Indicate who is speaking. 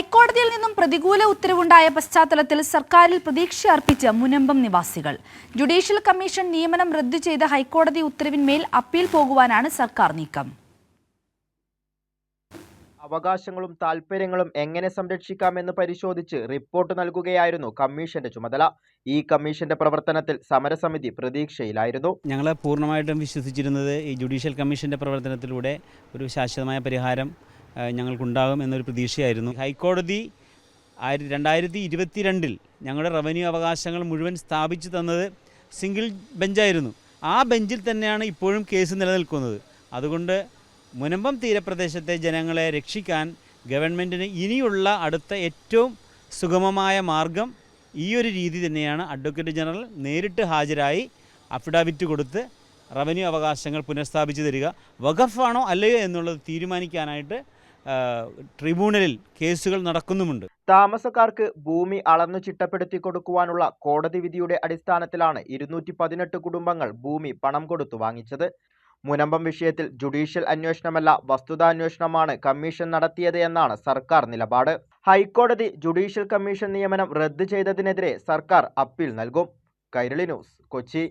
Speaker 1: ഹൈക്കോടതിയിൽ നിന്നും പ്രതികൂല ഉത്തരവുണ്ടായ പശ്ചാത്തലത്തിൽ സർക്കാരിൽ പ്രതീക്ഷ അർപ്പിച്ച് മുനമ്പം നിവാസികൾ. ജുഡീഷ്യൽ കമ്മീഷൻ നിയമനം റദ്ദു ചെയ്ത ഹൈക്കോടതി ഉത്തരവിന്മേൽ അപ്പീൽ പോകുവാനാണ് സർക്കാർ നീക്കം.
Speaker 2: അവകാശങ്ങളും താൽപ്പര്യങ്ങളും എങ്ങനെ സംരക്ഷിക്കാമെന്ന് പരിശോധിച്ച് റിപ്പോർട്ട് നൽകുകയായിരുന്നു കമ്മീഷന്റെ ചുമതല. ഈ കമ്മീഷന്റെ പ്രവർത്തനത്തിൽ സമരസമിതി പ്രതീക്ഷയിലായിരുന്നു.
Speaker 3: ഞങ്ങളെ പൂർണമായിട്ടും വിശ്വസിച്ചിരുന്നത് ഈ ജുഡീഷ്യൽ കമ്മീഷന്റെ പ്രവർത്തനത്തിലൂടെ ഒരു ശാശ്വതമായ പരിഹാരം ഞങ്ങൾക്കുണ്ടാകും എന്നൊരു പ്രതീക്ഷയായിരുന്നു. ഹൈക്കോടതി ആയിര രണ്ടായിരത്തി ഇരുപത്തിരണ്ടിൽ ഞങ്ങളുടെ റവന്യൂ അവകാശങ്ങൾ മുഴുവൻ സ്ഥാപിച്ചു തന്നത് സിംഗിൾ ബെഞ്ചായിരുന്നു. ആ ബെഞ്ചിൽ തന്നെയാണ് ഇപ്പോഴും കേസ് നിലനിൽക്കുന്നത്. അതുകൊണ്ട് മുനമ്പം തീരപ്രദേശത്തെ ജനങ്ങളെ രക്ഷിക്കാൻ ഗവൺമെന്റിന് ഇനിയുള്ള അടുത്ത ഏറ്റവും സുഗമമായ മാർഗം ഈ ഒരു രീതി തന്നെയാണ്. അഡ്വക്കേറ്റ് ജനറൽ നേരിട്ട് ഹാജരായി അഫിഡാവിറ്റ് കൊടുത്ത് റവന്യൂ അവകാശങ്ങൾ പുനഃസ്ഥാപിച്ചു തരിക. വഖഫാണോ അല്ലയോ എന്നുള്ളത് തീരുമാനിക്കാനായിട്ട് ട്രിബ്യൂണലിൽ കേസുകൾ നടക്കുന്നുമുണ്ട്.
Speaker 2: താമസക്കാർക്ക് ഭൂമി അളന്നു ചിട്ടപ്പെടുത്തി കൊടുക്കുവാനുള്ള കോടതി വിധിയുടെ അടിസ്ഥാനത്തിലാണ് ഇരുന്നൂറ്റി പതിനെട്ട് കുടുംബങ്ങൾ ഭൂമി പണം കൊടുത്തു വാങ്ങിച്ചത്. മുനമ്പം വിഷയത്തിൽ ജുഡീഷ്യൽ അന്വേഷണമല്ല വസ്തുതാന്വേഷണമാണ് കമ്മീഷൻ നടത്തിയത് എന്നാണ് സർക്കാർ നിലപാട്. ഹൈക്കോടതി ജുഡീഷ്യൽ കമ്മീഷൻ നിയമനം റദ്ദു ചെയ്തതിനെതിരെ സർക്കാർ അപ്പീൽ നൽകും. കൈരളി ന്യൂസ് കൊച്ചി.